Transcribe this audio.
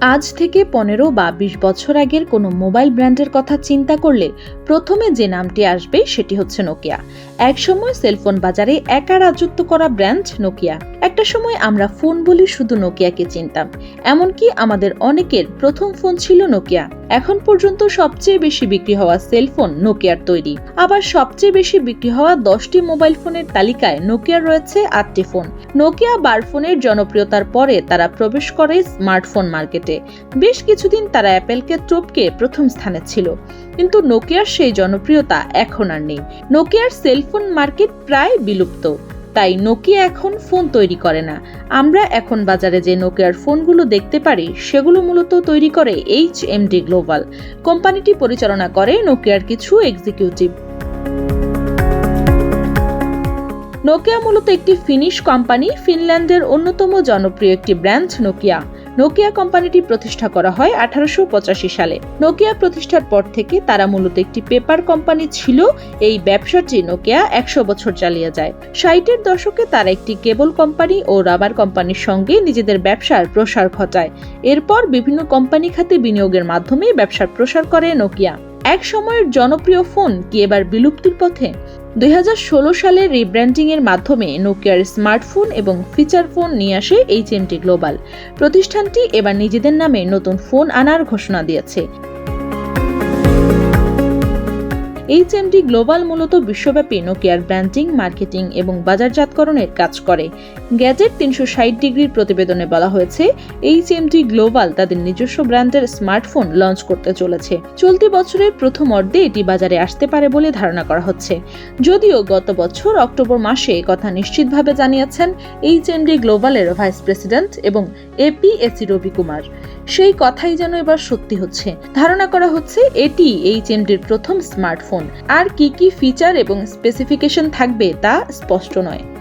আজ থেকে পনেরো বা বিশ বছর আগের কোনো মোবাইল ব্র্যান্ডের কথা চিন্তা করলে প্রথমে যে নামটি আসবে সেটি হচ্ছে নোকিয়া। একসময় সেলফোন বাজারে একা রাজত্ব করা ব্র্যান্ড নোকিয়া। একটা সময় আমরা ফোন বলি শুধু নোকিয়াকে চিনতাম, এমনকি আমাদের অনেকের প্রথম ফোন ছিল নোকিয়া। এখন পর্যন্ত সবচেয়ে বেশি বিক্রি হওয়া সেলফোন নোকিয়ার তৈরি। আবার সবচেয়ে বেশি বিক্রি হওয়া দশটি মোবাইল ফোনের তালিকায় নোকিয়ার রয়েছে আটটি ফোন। নোকিয়া বার ফোনের জনপ্রিয়তার পরে তারা প্রবেশ করে স্মার্টফোন মার্কেটে। বেশ কিছুদিন তারা অ্যাপেলকে টপকে প্রথম স্থানে ছিল। কিন্তু নোকিয়ার সেই জনপ্রিয়তা এখন আর নেই। নোকিয়ার সেলফোন মার্কেট প্রায় বিলুপ্ত। তাই নোকিয়া এখন ফোন তৈরি করে না। আমরা এখন বাজারে যে নোকিয়ার ফোনগুলো দেখতে পারি, সেগুলো মূলত তৈরি করে এইচ এম ডি গ্লোবাল কোম্পানিটি পরিচালনা করে নোকিয়ার কিছু এক্সিকিউটিভ নোকিয়া মূলত একটি ফিনিশ কোম্পানি ফিনল্যান্ডের অন্যতম জনপ্রিয় একটি ব্র্যান্ড নোকিয়া। নোকিয়া কোম্পানিটি প্রতিষ্ঠা করা হয় আঠারোশো পঁচাশি সালে। নোকিয়া প্রতিষ্ঠার পর থেকে তারা মূলত একটি পেপার কোম্পানি ছিল, এই ব্যবসাটি নোকিয়া একশো বছর চালিয়ে যায়। ষাটের দশকে তারা একটি কেবল কোম্পানি ও রাবার কোম্পানির সঙ্গে নিজেদের ব্যবসার প্রসার ঘটায়। এরপর বিভিন্ন কোম্পানি খাতে বিনিয়োগের মাধ্যমে ব্যবসার প্রসার করে নোকিয়া। এক সময়ের জনপ্রিয় ফোন কি এবার বিলুপ্তির পথে? দুই সালে রিব্র্যান্ডিং এর মাধ্যমে নোকিয়ার স্মার্টফোন এবং ফিচার ফোন নিয়ে আসে এইচএমটি গ্লোবাল। প্রতিষ্ঠানটি এবার নিজেদের নামে নতুন ফোন আনার ঘোষণা দিয়েছে। এইচএমডি গ্লোবাল মূলত বিশ্বব্যাপী নোকিয়ার ব্র্যান্ডিং মার্কেটিং এবং বাজারজাতকরণের কাজ করে। গ্যাজেট তিনশো ষাট ডিগ্রির প্রতিবেদনে বলা হয়েছে এইচএমডি গ্লোবাল তাদের নিজস্ব ব্র্যান্ডের স্মার্টফোন লঞ্চ করতে চলেছে। চলতি বছরের প্রথম অর্ধে এটি বাজারে আসতে পারে বলে ধারণা করা হচ্ছে। যদিও গত বছর অক্টোবর মাসে কথা নিশ্চিতভাবে জানিয়েছেন এইচএমডি গ্লোবালের ভাইস প্রেসিডেন্ট এবং এপিএসি রবি কুমার সেই কথাই যেন এবার সত্যি হচ্ছে। ধারণা করা হচ্ছে, এটি এইচএমডির প্রথম স্মার্টফোন আর কি কি ফিচার এবং স্পেসিফিকেশন থাকবে তা স্পষ্ট নয়।